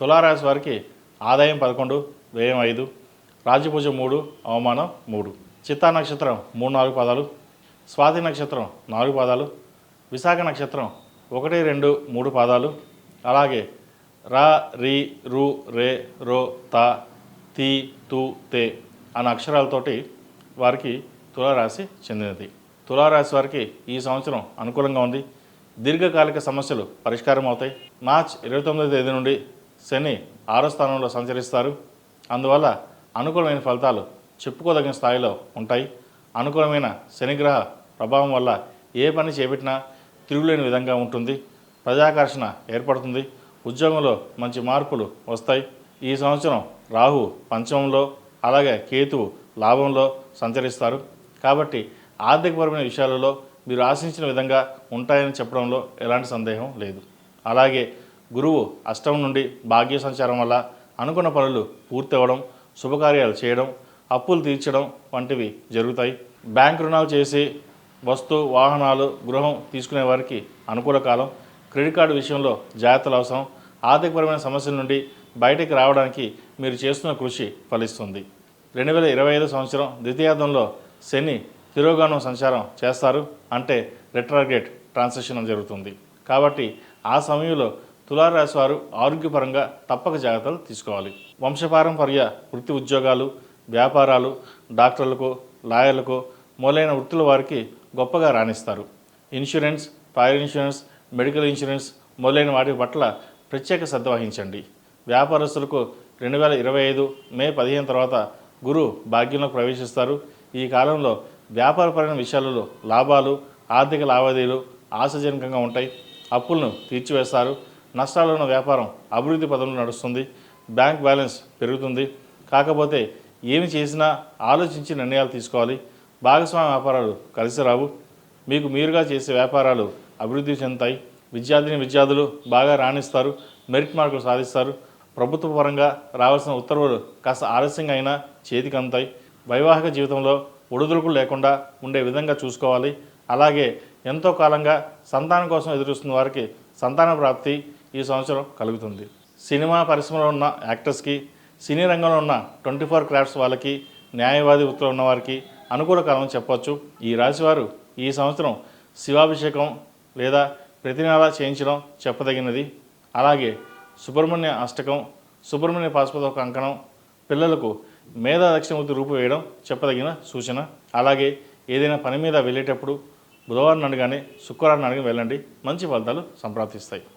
తులారాశి వారికి ఆదాయం పదకొండు వ్యయం ఐదు రాజపూజ మూడు అవమానం మూడు. చిత్తా నక్షత్రం మూడు నాలుగు పదాలు స్వాతి నక్షత్రం నాలుగు పాదాలు విశాఖ నక్షత్రం ఒకటి రెండు మూడు పాదాలు అలాగే రా రి రు రే రో తా తీ తు తే అనే అక్షరాలతోటి వారికి తులారాశి చెందినది. తులారాశి వారికి ఈ సంవత్సరం అనుకూలంగా ఉంది. దీర్ఘకాలిక సమస్యలు పరిష్కారం అవుతాయి మార్చ్ ఇరవై తొమ్మిదో తేదీ నుండి శని ఆరో స్థానంలో సంచరిస్తారు. అందువల్ల అనుకూలమైన ఫలితాలు చెప్పుకోదగిన స్థాయిలో ఉంటాయి. అనుకూలమైన శనిగ్రహ ప్రభావం వల్ల ఏ పని చేపట్టినా తిరుగులేని విధంగా ఉంటుంది. ప్రజాకర్షణ ఏర్పడుతుంది. ఉద్యోగంలో మంచి మార్పులు వస్తాయి. ఈ సంవత్సరం రాహు పంచమంలో అలాగే కేతువు లాభంలో సంచరిస్తారు. కాబట్టి ఆర్థికపరమైన విషయాలలో మీరు ఆశించిన విధంగా ఉంటాయని చెప్పడంలో ఎలాంటి సందేహం లేదు. అలాగే గురువు అష్టం నుండి భాగ్య సంచారం వల్ల అనుకున్న పనులు పూర్తి అవ్వడం శుభకార్యాలు చేయడం అప్పులు తీర్చడం వంటివి జరుగుతాయి. బ్యాంక్ రుణాలు చేసి వస్తు వాహనాలు గృహం తీసుకునే వారికి అనుకూల కాలం. క్రెడిట్ కార్డు విషయంలో జాగ్రత్తలు అవసరం. ఆర్థికపరమైన సమస్యల నుండి బయటకు రావడానికి మీరు చేస్తున్న కృషి ఫలిస్తుంది. రెండు వేల ఇరవై ఐదు సంవత్సరం ద్వితీయార్థంలో శని తిరోగానం సంచారం చేస్తారు అంటే రెట్రాగ్రేట్ ట్రాన్సాక్షన్ జరుగుతుంది. కాబట్టి ఆ సమయంలో తులారాశి వారు ఆరోగ్యపరంగా తప్పక జాగ్రత్తలు తీసుకోవాలి. వంశపారంపర్య వృత్తి ఉద్యోగాలు వ్యాపారాలు డాక్టర్లకు లాయర్లకు మొదలైన వృత్తుల వారికి గొప్పగా రాణిస్తారు. Insurance fire insurance medical insurance మొదలైన వాటి పట్ల ప్రత్యేక శ్రద్ధ వహించండి. వ్యాపారస్తులకు రెండు వేల ఇరవై ఐదు మే పదిహేను తర్వాత గురు భాగ్యంలోకి ప్రవేశిస్తారు. ఈ కాలంలో వ్యాపారపరమైన విషయాలలో లాభాలు ఆర్థిక లావాదేవీలు ఆశాజనకంగా ఉంటాయి. అప్పులను తీర్చివేస్తారు. నష్టాలు ఉన్న వ్యాపారం అభివృద్ధి పదంలో నడుస్తుంది బ్యాంక్ బ్యాలెన్స్ పెరుగుతుంది. కాకపోతే ఏమి చేసినా ఆలోచించి నిర్ణయాలు తీసుకోవాలి. భాగస్వామ్య వ్యాపారాలు కలిసి రావు. మీకు మీరుగా చేసే వ్యాపారాలు అభివృద్ధి చెందుతాయి. విద్యార్థిని విద్యార్థులు బాగా రాణిస్తారు మెరిట్ మార్కులు సాధిస్తారు. ప్రభుత్వ పరంగా రావాల్సిన ఉత్తర్వులు కాస్త ఆలస్యంగా అయినా చేతికి అందుతాయి. వైవాహిక జీవితంలో ఒడిదుడుకులు లేకుండా ఉండే విధంగా చూసుకోవాలి. అలాగే ఎంతో కాలంగా సంతానం కోసం ఎదురుస్తున్న వారికి సంతాన ప్రాప్తి ఈ సంవత్సరం కలుగుతుంది. సినిమా పరిశ్రమలో ఉన్న యాక్టర్స్కి సినీ రంగంలో ఉన్న ట్వంటీ ఫోర్ క్రాఫ్ట్స్ వాళ్ళకి న్యాయవాది వృత్తిలో ఉన్న వారికి అనుకూల కాలం చెప్పవచ్చు ఈ రాశివారు ఈ సంవత్సరం శివాభిషేకం లేదా ప్రతి నెలా చేయించడం చెప్పదగినది. అలాగే సుబ్రహ్మణ్య అష్టకం సుబ్రహ్మణ్య పాశుపత ఒక అంకణం పిల్లలకు మేధా దక్షిణమూర్తి రూపు వేయడం చెప్పదగిన సూచన. అలాగే ఏదైనా పని మీద వెళ్ళేటప్పుడు బుధవారం అడగానే శుక్రవారం అడగని వెళ్ళండి. మంచి ఫలితాలు సంప్రాప్తిస్తాయి.